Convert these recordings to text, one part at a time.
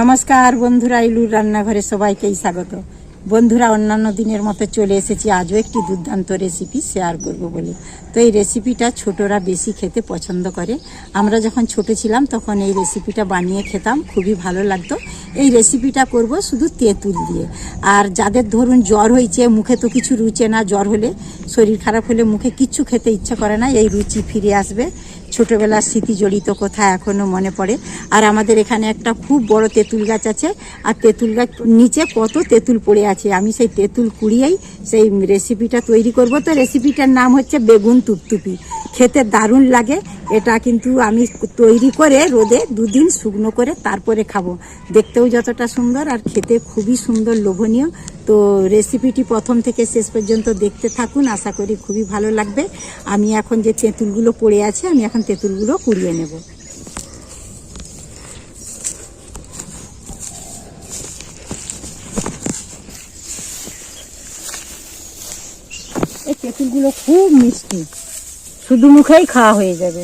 নমস্কার বন্ধুরা, ইলুর রান্নাঘরে সবাইকেই স্বাগত। বন্ধুরা, অন্যান্য দিনের মতো চলে এসেছি, আজও একটি দুর্দান্ত রেসিপি শেয়ার করব বলে। তো এই রেসিপিটা ছোটরা বেশি খেতে পছন্দ করে। আমরা যখন ছোট ছিলাম, তখন এই রেসিপিটা বানিয়ে খেতাম, খুবই ভালো লাগতো। এই রেসিপিটা করব শুধু তেঁতুল দিয়ে। আর যাদের ধরুন জ্বর হয়েছে, মুখে তো কিছু রুচে না, জ্বর হলে, শরীর খারাপ হলে মুখে কিচ্ছু খেতে ইচ্ছা করে না, এই রুচি ফিরে আসবে। ছোটবেলার স্মৃতি জড়িত কথা এখনও মনে পড়ে। আর আমাদের এখানে একটা খুব বড় তেঁতুল গাছ আছে। আর তেঁতুল গাছ নিচে কত তেঁতুল পড়ে আছে। আমি সেই তেঁতুল কুড়িয়েই সেই রেসিপিটা তৈরি করব। তো রেসিপিটার নাম হচ্ছে বেগুন তুপতুপি। খেতে দারুণ লাগে। এটা কিন্তু আমি তৈরি করে রোদে দুদিন শুকনো করে তারপরে খাব। দেখতেও যতটা সুন্দর আর খেতে খুবই সুন্দর, লোভনীয়। তো রেসিপিটি প্রথম থেকে শেষ পর্যন্ত দেখতে থাকুন, আশা করি খুবই ভালো লাগবে। আমি এখন যে তেঁতুলগুলো পড়ে আছে, আমি এখন তেঁতুলগুলো কুড়িয়ে নেব। এই তেঁতুলগুলো খুব মিষ্টি। শুধু মুখেই খাওয়া হয়ে যাবে।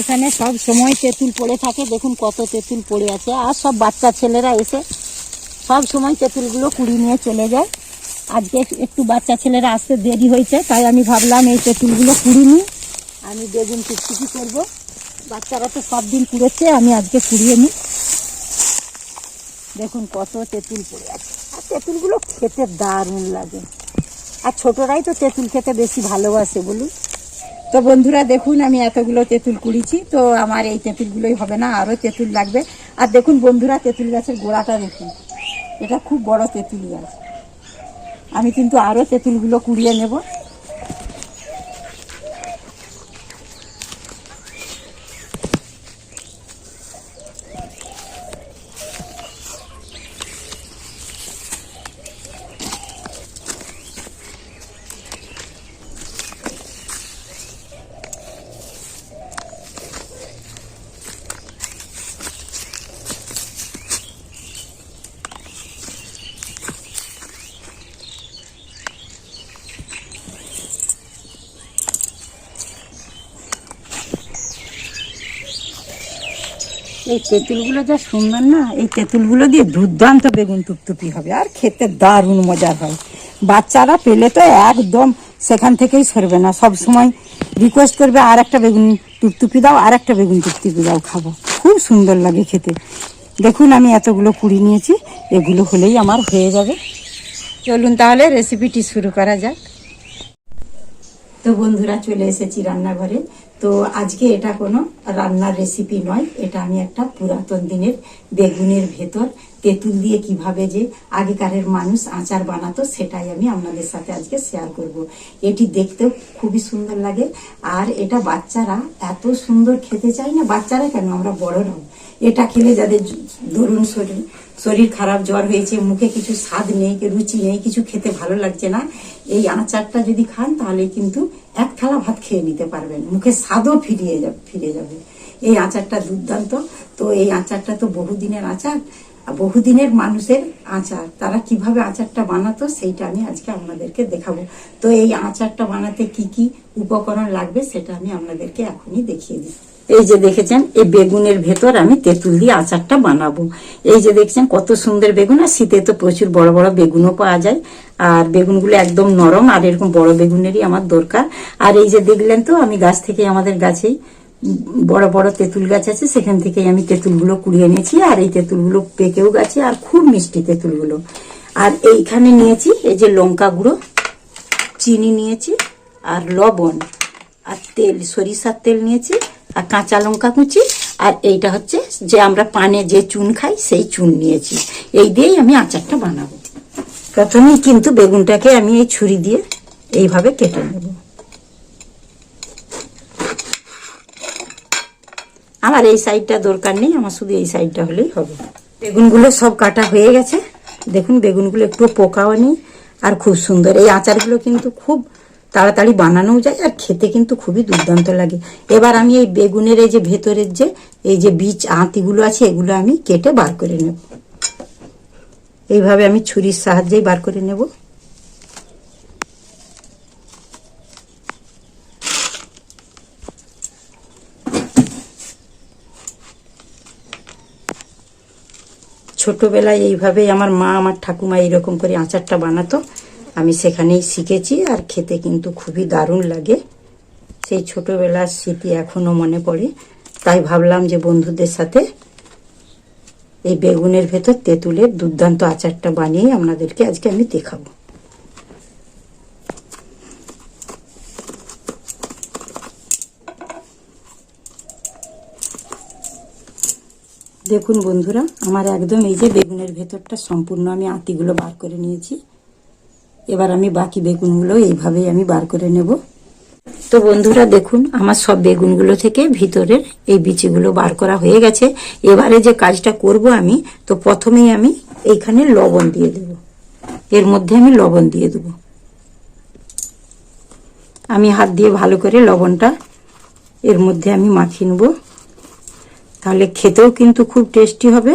এখানে সব সময় তেঁতুল পড়ে থাকে। দেখুন কত তেঁতুল পড়ে আছে। আর সব বাচ্চা ছেলেরা এসে সব সময় তেঁতুলগুলো কুড়ি নিয়ে চলে যায়। আজকে একটু বাচ্চা ছেলেরা আসতে দেরি হয়েছে, তাই আমি ভাবলাম এই তেঁতুলগুলো কুড়ি নিই। আমি বেগুন টুকটুকি করব। বাচ্চারা তো সব দিন কুড়েছে, আমি আজকে কুড়িয়ে নিই। দেখুন কত তেঁতুল পড়ে আছে। আর তেঁতুলগুলো খেতে দারুণ লাগে। আর ছোটরাই তো তেঁতুল খেতে বেশি ভালোবাসে বলুন। তো বন্ধুরা, দেখুন, আমি এতগুলো তেঁতুল কুড়িছি তো আমার এই তেঁতুলগুলোই হবে না, আরও তেঁতুল লাগবে। আর দেখুন বন্ধুরা, তেঁতুল গাছের গোড়াটা দেখুন, এটা খুব বড় তেঁতুল গাছ। আমি কিন্তু আরও তেঁতুলগুলো কুড়িয়ে নেব। এই তেঁতুলগুলো যা সুন্দর না, এই তেঁতুলগুলো দিয়ে দুর্দান্ত বেগুন টুকটুকি হবে। আর খেতে দারুণ মজার হয়। বাচ্চারা পেলে তো একদম সেখান থেকেই সরবে না। সব সময় রিকোয়েস্ট করবে, আর একটা বেগুন টুকটুকি দাও, আর একটা বেগুন টুকটুকি দাও, খাব। খুব সুন্দর লাগে খেতে। দেখুন, আমি এতগুলো কুড়ি নিয়েছি, এগুলো হলেই আমার হয়ে যাবে। চলুন তাহলে রেসিপিটি শুরু করা যাক। তো বন্ধুরা চলে এসেছি রান্নাঘরে। তো আজকে এটা কোনো রান্নার রেসিপি নয়, এটা আমি একটা পুরাতন দিনের বেগুনের ভেতর তেঁতুল দিয়ে কীভাবে যে আগেকারের মানুষ আচার বানাতো, সেটাই আমি আপনাদের সাথে আজকে শেয়ার করব। এটি দেখতেও খুবই সুন্দর লাগে। আর এটা বাচ্চারা এত সুন্দর খেতে চায় না, বাচ্চারা কেন? আমরা বড়রাও এটা খেলে যাদের ধরুন শরীর শরীর খারাপ, জ্বর হয়েছে, মুখে কিছু স্বাদ নেই, রুচি নেই, কিছু খেতে ভালো লাগছে না এই আচারটা যদি খান, তাহলে কিন্তু এক থালা ভাত খেয়ে নিতে পারবেন। মুখে স্বাদও ফিরিয়ে যাবে ফিরে যাবে। এই আচারটা দুর্দান্ত। তো এই আচারটা তো বহুদিনের আচার বহুদিনের মানুষের আচার। তারা কীভাবে আচারটা বানাতো, সেইটা আমি আজকে আপনাদেরকে দেখাবো। তো এই আচারটা বানাতে কি কি উপকরণ লাগবে, সেটা আমি আপনাদেরকে এখনই দেখিয়ে দিই এই যে দেখেছেন, এই বেগুনের ভেতর আমি তেঁতুল দিয়ে আচারটা বানাবো। এই যে দেখছেন, কত সুন্দর বেগুন, আর শীতে তো প্রচুর বড় বড় বেগুনও পাওয়া যায়। আর বেগুনগুলো একদম নরম, আর এরকম বড় বেগুনেরই আমার দরকার। আর এই যে দেখলেন তো, আমি গাছ থেকে আমাদের গাছেই বড় বড় তেঁতুল গাছ আছে, সেখান থেকেই আমি তেঁতুলগুলো কুড়িয়ে এনেছি, আর এই তেঁতুলগুলো পেকেও গেছে, আর খুব মিষ্টি তেঁতুলগুলো। আর এইখানে নিয়েছি এই যে লঙ্কা গুঁড়ো, চিনি নিয়েছি, আর লবণ, আর তেল, সরিষার তেল নিয়েছি আর কাঁচা লঙ্কা কুচি, আর এইটা হচ্ছে যে আমরা পানে যে চুন খাই, সেই চুন নিয়েছি। এই দিয়েই আমি আচারটা বানাবো। প্রথমেই কিন্তু বেগুনটাকে আমি এই ছুরি দিয়ে এইভাবে কেটে নেব। আমার এই সাইডটা দরকার নেই, আমার শুধু এই সাইডটা হলেই হবে। বেগুনগুলো সব কাটা হয়ে গেছে। দেখুন, বেগুনগুলো একটু পোকাও নেই, আর খুব সুন্দর। এই আচারগুলো কিন্তু খুব তাড়াতাড়ি বানানোও যায়, আর খেতে কিন্তু খুবই দুর্দান্ত লাগে। এবার আমি এই বেগুনের এই যে ভেতরের যে, এই যে বীজ আঁতিগুলো আছে, এগুলো আমি কেটে বার করে নেব। এইভাবে আমি ছুরির সাহায্যেই বার করে নেব। ছোটবেলায় এইভাবেই আমার মা আমার ঠাকুমা এইরকম করে আচারটা বানাতো। আমি সেখানেই শিখেছি আর খেতে কিন্তু খুবই দারুণ লাগে। সেই ছোটবেলার স্মৃতি এখনও মনে পড়ে। তাই ভাবলাম যে বন্ধুদের সাথে এই বেগুনের ভেতর তেঁতুলের দুর্দান্ত আচারটা বানিয়ে আপনাদেরকে আজকে আমি দেখাবো। দেখুন বন্ধুরা, আমার একদম এই যে বেগুনের ভেতরটা সম্পূর্ণ আমি আঁতিগুলো বার করে নিয়েছি। এবার আমি বাকি বেগুনগুলো এইভাবেই আমি বার করে নেব। তো বন্ধুরা দেখুন, আমার সব বেগুনগুলো থেকে ভিতরের এই বিচিগুলো বার করা হয়ে গেছে। এবারে যে কাজটা করব আমি, তো প্রথমেই আমি এইখানে লবণ দিয়ে দেব। এর মধ্যে আমি লবণ দিয়ে দেব। আমি হাত দিয়ে ভালো করে লবণটা এর মধ্যে আমি মাখিয়ে নেব। তাহলে খেতেও কিন্তু খুব টেস্টি হবে।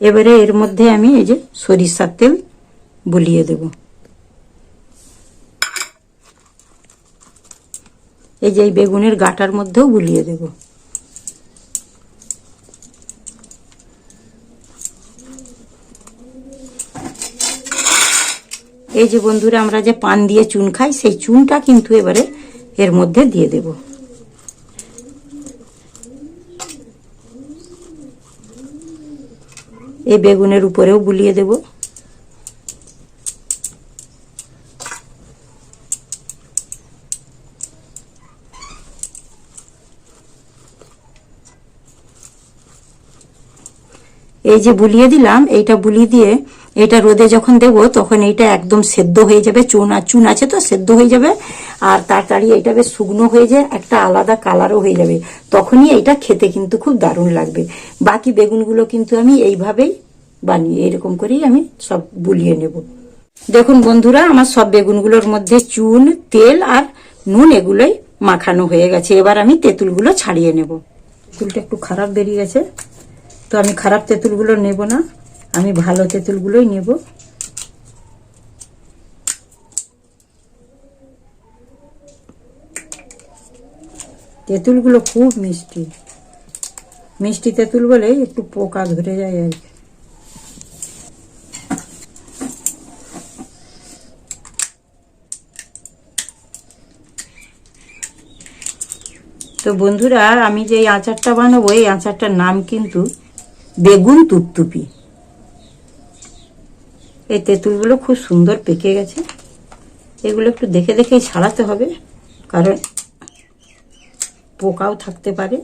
এবারে এর মধ্যে আমি এই যে সরিষার তেল বুলিয়ে দেব। এই যে এই বেগুনের গাটার মধ্যেও বুলিয়ে দেব। এই যে বন্ধুরা, আমরা যে পান দিয়ে চুন খাই, সেই চুনটা কিন্তু এবারে এর মধ্যে দিয়ে দেবো। এই বেগুনের উপরেও বুলিয়ে দেব। এই যে বুলিয়ে দিলাম, এইটা বুলিয়ে দিয়ে এটা রোদে যখন দেব, তখন এইটা একদম সেদ্ধ হয়ে যাবে। চুন চুন আছে তো, সেদ্ধ হয়ে যাবে। আর তাড়াতাড়ি এটা বেশ শুকনো হয়ে যায়, একটা আলাদা কালারও হয়ে যাবে। তখনই এইটা খেতে কিন্তু খুব দারুণ লাগবে। বাকি বেগুনগুলো কিন্তু আমি এইভাবেই বানিয়ে, এরকম করেই আমি সব বুলিয়ে নেব। দেখুন বন্ধুরা, আমার সব বেগুনগুলোর মধ্যে চুন, তেল আর নুন এগুলোই মাখানো হয়ে গেছে। এবার আমি তেঁতুলগুলো ছাড়িয়ে নেব। তেঁতুলটা একটু খারাপ বেরিয়ে গেছে। তো আমি খারাপ তেঁতুলগুলো নেব না। আমি ভালো তেঁতুলগুলোই নেব। তেঁতুলগুলো খুব মিষ্টি। মিষ্টি তেঁতুল বলে একটু পোকা ধরে যায় আর কি। তো বন্ধুরা, আমি যে আচারটা বানাবো, এই আচারটার নাম কিন্তু বেগুন তুপতুপি এই তেঁতুলগুলো খুব সুন্দর পেকে গেছে। এগুলো একটু দেখে দেখেই ছাড়াতে হবে, কারণ পোকাও থাকতে পারে।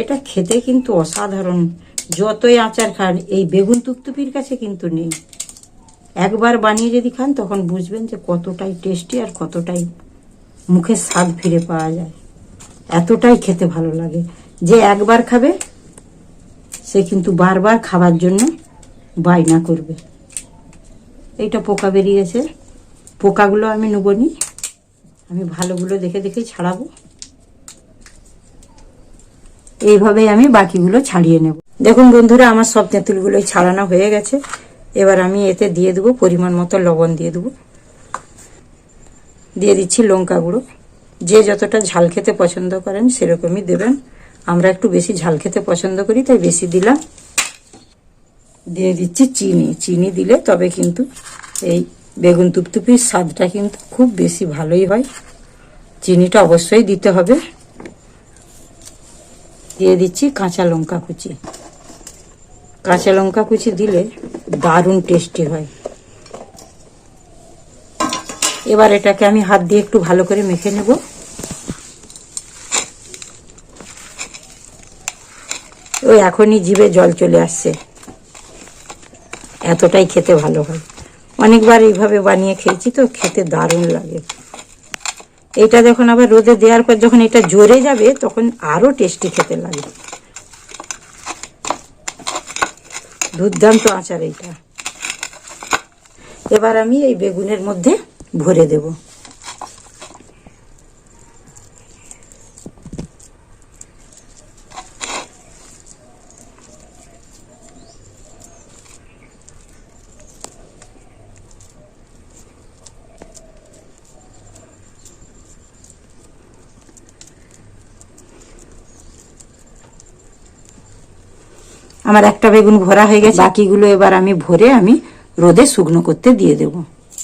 এটা খেতে কিন্তু অসাধারণ। যতই আচার খান, এই বেগুন তুপতুপির কাছে কিন্তু নেই। একবার বানিয়ে যদি খান, তখন বুঝবেন যে কতটাই টেস্টি আর কতটাই মুখে স্বাদ ফিরে পাওয়া যায়। এতটাই খেতে ভালো লাগে। যে একবার খাবে সে কিন্তু বারবার খাবার জন্য বায়না করবে। এইটা পোকা বেরিয়েছে। পোকাগুলো আমি নেব নি আমি ভালোগুলো দেখে দেখেই ছাড়াবো। এইভাবেই আমি বাকিগুলো ছাড়িয়ে নেব। দেখুন বন্ধুরা, আমার সব তেঁতুলগুলোই ছাড়ানো হয়ে গেছে। এবার আমি এতে দিয়ে দেবো পরিমাণ মতো লবণ দিয়ে দেবো। দিয়ে দিচ্ছি লঙ্কা গুঁড়ো। যে যতটা ঝাল খেতে পছন্দ করেন সেরকমই দেবেন। আমরা একটু বেশি ঝাল খেতে পছন্দ করি, তাই বেশি দিলাম। দিয়ে দিচ্ছি চিনি। চিনি দিলে তবে কিন্তু এই বেগুন তুপতুপির স্বাদটা কিন্তু খুব বেশি ভালোই হয়। চিনিটা অবশ্যই দিতে হবে। দিয়ে দিচ্ছি কাঁচা লঙ্কা কুচি। কাঁচা লঙ্কা কুচি দিলে দারুণ টেস্টি হয়। এবার এটাকে আমি হাত দিয়ে একটু ভালো করে মেখে নেব। এখনই জিভে জল চলে আসছে। এতটাই খেতে ভালো হয় অনেকবার এইভাবে বানিয়ে খেয়েছি তো, খেতে দারুণ লাগে। এটা যখন আবার রোদে দেওয়ার পর যখন এটা জোরে যাবে, তখন আরও টেস্টি খেতে লাগে। দুর্দান্ত আচার এইটা। এবার আমি এই বেগুনের মধ্যে ভরে দেব। আমার একটা বেগুন ভরা হয়ে গেছে। বাকিগুলো এবার আমি ভরে আমি রোদে শুকনো করতে দিয়ে দেব।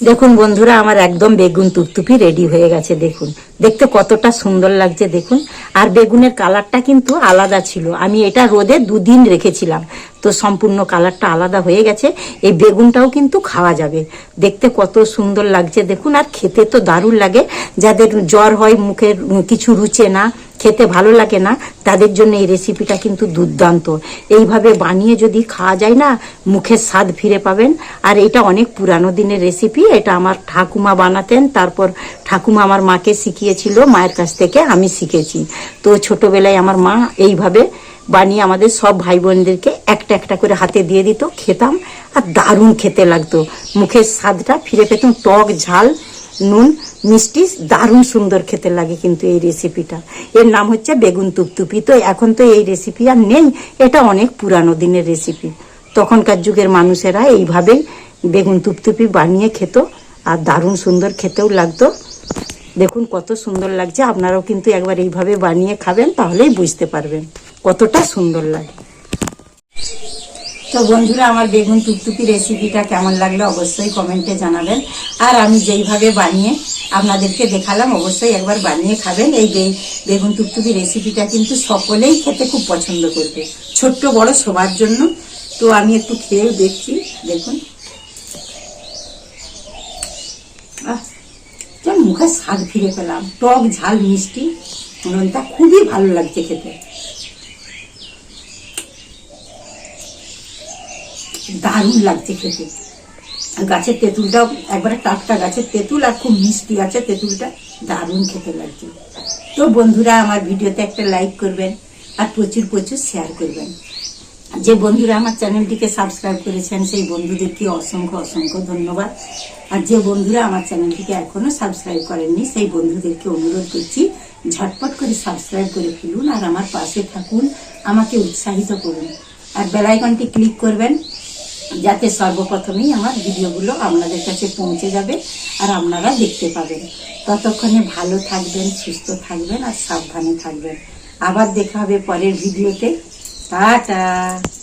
দেখুন বন্ধুরা আমার একদম বেগুন তুপতুপি রেডি হয়ে গেছে দেখুন। দেখতে কতটা সুন্দর লাগছে, দেখুন। আর বেগুনের কালারটা কিন্তু আলাদা ছিল। আমি এটা রোদে দুদিন রেখেছিলাম। তো সম্পূর্ণ কালারটা আলাদা হয়ে গেছে। এই বেগুনটাও কিন্তু খাওয়া যাবে। দেখতে কত সুন্দর লাগছে, দেখুন। আর খেতে তো দারুণ লাগে। যাদের জ্বর হয়, মুখের কিছু রুচে না, খেতে ভালো লাগে না, তাদের জন্য এই রেসিপিটা কিন্তু দুর্দান্ত। এইভাবে বানিয়ে যদি খাওয়া যায় না, মুখের স্বাদ ফিরে পাবেন। আর এটা অনেক পুরানো দিনের রেসিপি এটা আমার ঠাকুমা বানাতেন, তারপর ঠাকুমা আমার মাকে শিখিয়েছিল, মায়ের কাছ থেকে আমি শিখেছি। তো ছোটবেলায় আমার মা এইভাবে বানিয়ে আমাদের সব ভাই বোনদেরকে একটা একটা করে হাতে দিয়ে দিত, খেতাম আর দারুণ খেতে লাগতো। মুখের স্বাদটা ফিরে পেতাম, টক ঝাল, নুন, মিষ্টি, দারুণ সুন্দর খেতে লাগে কিন্তু এই রেসিপিটা এর নাম হচ্ছে বেগুন তুপতুপি। তো এখন তো এই রেসিপি আর নেই, এটা অনেক পুরানো দিনের রেসিপি তখনকার যুগের মানুষেরা এইভাবেই বেগুন তুপতুপি বানিয়ে খেত আর দারুণ সুন্দর খেতেও লাগতো। দেখুন কত সুন্দর লাগছে। আপনারাও কিন্তু একবার এইভাবে বানিয়ে খাবেন, তাহলেই বুঝতে পারবেন কতটা সুন্দর লাগে। তো বন্ধুরা, আমার বেগুন টুকটুকি রেসিপিটা কেমন লাগল অবশ্যই কমেন্টে জানাবেন। আর আমি যেইভাবে বানিয়ে আপনাদেরকে দেখালাম, অবশ্যই একবার বানিয়ে খাবেন। এই বেগুন টুকটুকি রেসিপিটা কিন্তু সকলেই খেতে খুব পছন্দ করবে, ছোট্ট বড় সবার জন্য। তো আমি একটু খেয়েও দেখছি, দেখুন। মুখে স্বাদ ফিরে পেলাম। টক ঝাল মিষ্টি। নোনতা খুবই ভালো লাগছে খেতে। দারুণ লাগছে খেতে। গাছের তেঁতুলটাও একবারে টাটকা গাছের তেঁতুল আর খুব মিষ্টি আছে তেঁতুলটা দারুণ খেতে লাগছে। তো বন্ধুরা, আমার ভিডিওতে একটা লাইক করবেন আর প্রচুর প্রচুর শেয়ার করবেন। যে বন্ধুরা আমার চ্যানেলটিকে সাবস্ক্রাইব করেছেন, সেই বন্ধুদেরকে অসংখ্য অসংখ্য ধন্যবাদ। আর যে বন্ধুরা আমার চ্যানেলটিকে এখনও সাবস্ক্রাইব করেননি, সেই বন্ধুদেরকে অনুরোধ করছি, ঝটপট করে সাবস্ক্রাইব করে ফেলুন আর আমার পাশে থাকুন, আমাকে উৎসাহিত করুন। আর বেলাইকনটি ক্লিক করবেন, যাতে সর্বপ্রথমেই আমার ভিডিওগুলো আপনাদের কাছে পৌঁছে যাবে আর আপনারা দেখতে পাবেন। ততক্ষণে ভালো থাকবেন, সুস্থ থাকবেন আর সাবধানে থাকবেন। আবার দেখা হবে পরের ভিডিওতে। Tata!